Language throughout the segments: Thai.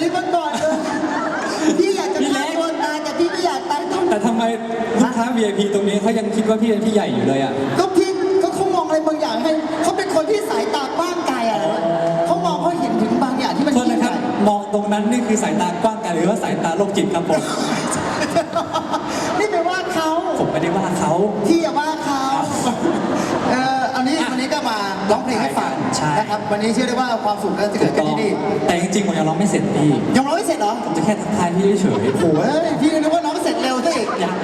นี้มาก่อนเลยพี่อยากจะฆ่าตัวตายแต่พี่ไม่อยากตายต้องแต่ทำไมลูกค้า VIP ตรงนี้เขายังคิดว่าพี่เป็นพี่ใหญ่อยู่เลยอะ ก็พี่ก็เขามองอะไรบางอย่างให้เขาเป็นคนที่สายตากว้างไกลอะเขามองเขาเห็นถึงบางอย่างที่มันโทษยิ่งนะคใหรับญ่มองตรงนั้นนี่คือสายตากว้างกันหรือว่าสายตาโรคจิตครับผม นี่ไปว่าเขาผมไม่ได้ว่าเขาที่อย่าว่าเขาเอออั นนี้วันนี้ก็มาร้องเพลงให้ฟังใช่ นะครับวันนี้เชื่อได้ว่าความสุขก็จะเกิดขึ้นที่นี่แต่จริงๆผมยังร้องไม่เสร็จพี่ยังร้องไม่เสร็จเหรอผมจะแค่ทักทายพี่เฉยโอ้ยพี่นึกว่าน้องเสร็จเร็วซะอีก ๆยัง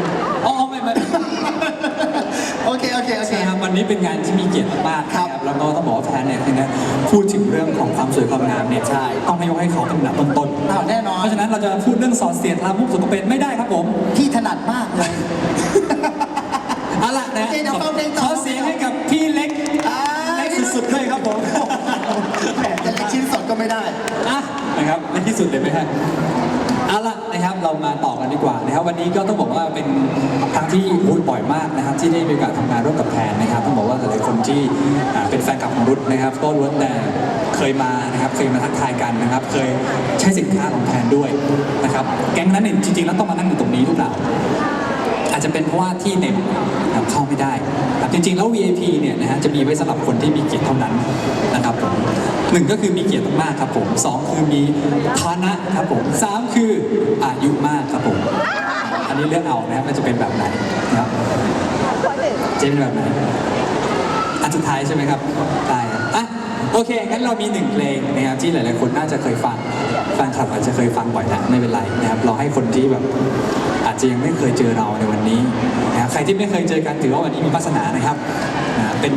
อ๋อไม่ไม่ โอเคโอเคโอเค ใช่ครับวันนี้เป็นงานที่มีเกียรติมากๆครับนะแล้วก็ต้องบอกว่าแฟนเนี่ยนะพูดถึงเรื่องของความสวยความงามเนี่ยใช่ต้องให้ยกให้เขาเป็นอันดับต้นๆอ้าวแน่นอน เพราะฉะนั้นเราจะพูดเรื่องสอดเสียดลามกสุขเป็นไม่ได้ครับผม พี่ถนัดมากเลย เอาล่ะนะโอเคเดี๋ยวฟังเพลงต่อ ขอเสียงให้กับพี่เล็กอ่าเล็กสุดๆด้วยครับผมแหมจะเล็กชิ้นสดก็ไม่ได้ อะนะครับเล็กที่สุดเลยไหมฮะเอาล่ะนะครับเรามาต่อกันดีกว่านะครับวันนี้ก็ต้องบอกว่าเป็นครั้งที่พูดบ่อยมากนะครับที่ได้มีโอกาสทำงานร่วมกับแพนนะครับต้องบอกว่าหลายๆคนที่อ่าเป็นแฟนคลับของรุ่นนะครับ ก็ล้วนแต่เคยมานะครับเคยมาทักทายกันนะครับ เคยใช้สินค้าของแพนด้วยนะครับแก๊งนั้นเนี่ยจริงๆแล้วต้องมานั่งอยู่ตรงนี้หรือเปล่า อาจจะเป็นเพราะว่าที่เน็ตเข้าไม่ได้ครับจริงๆแล้ว VIP เนี่ยนะฮะจะมีไว้สำหรับคนที่มีเกียรติเท่านั้นนะครับผมหนึ่งก็คือมีเกียรติมากครับผมสองคือมีฐานะครับผมสามคืออายุมากครับผมอันนี้เลือกเอานะครับจะเป็นแบบไหนนะครับเจเป็นแบบไหนอันสุดท้ายใช่ไหมครับได้อะโอเคงั้นเรามีหนึ่งเพลงนะครับที่หลายๆคนน่าจะเคยฟัง แฟนคลับอาจจะเคยฟังบ่อยแล้วไม่เป็นไรนะครับเราให้คนที่แบบอาจจะยังไม่เคยเจอเราในวันนี้นะครับใครที่ไม่เคยเจอกันถือว่าวันนี้มีวาสนานะครับนะเป็น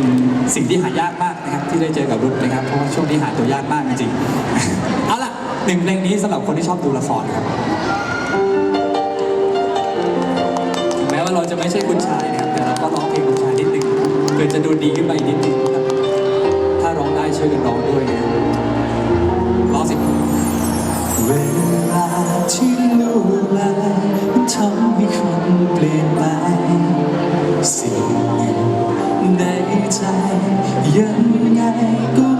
สิ่งที่หายากมากนะครับที่ได้เจอกับรุ่นนะครับเพราะว่าช่วงนี้หาตัวยากมากจริงๆ เอาล่ะหนึ่งเพลงนี้สำหรับคนที่ชอบดูละครครับถึงแม้ว่าเราจะไม่ใช่คุณชายนะครับแต่เราก็ร้องเพลงคุณชายนิดนึงเพื่อจะดูดีขึ้นไปนิดนึงครับถ้าร้องได้ช่วยกันร้องด้วยนะ ที่ลูกลายทำให้คนเปลี่ยนไป สิ่งหนึ่งในใจยังไงก็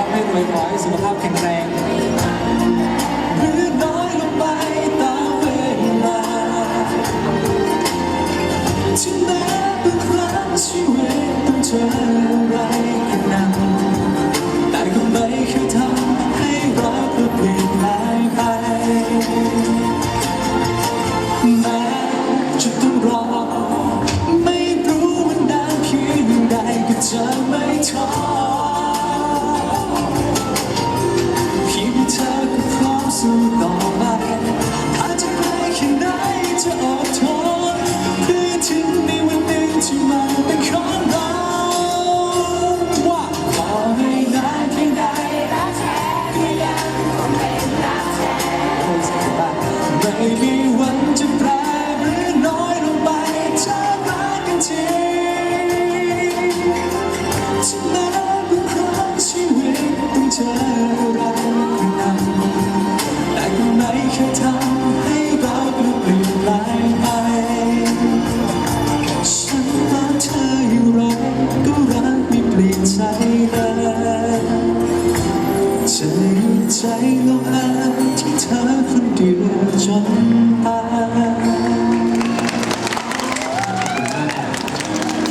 ร่ำให้รวยขอให้สุขภาพแข็งแรงหรือน้อยลงไปตามเวลาถึงแม้บางครั้งชีวิตต้องเจออะไรกระหน่ำแต่ก็ไม่เคยทำให้รักเราเปลี่ยนแปลงไป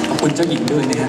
ขอบคุณเจ้าหญิงด้วยนะครับ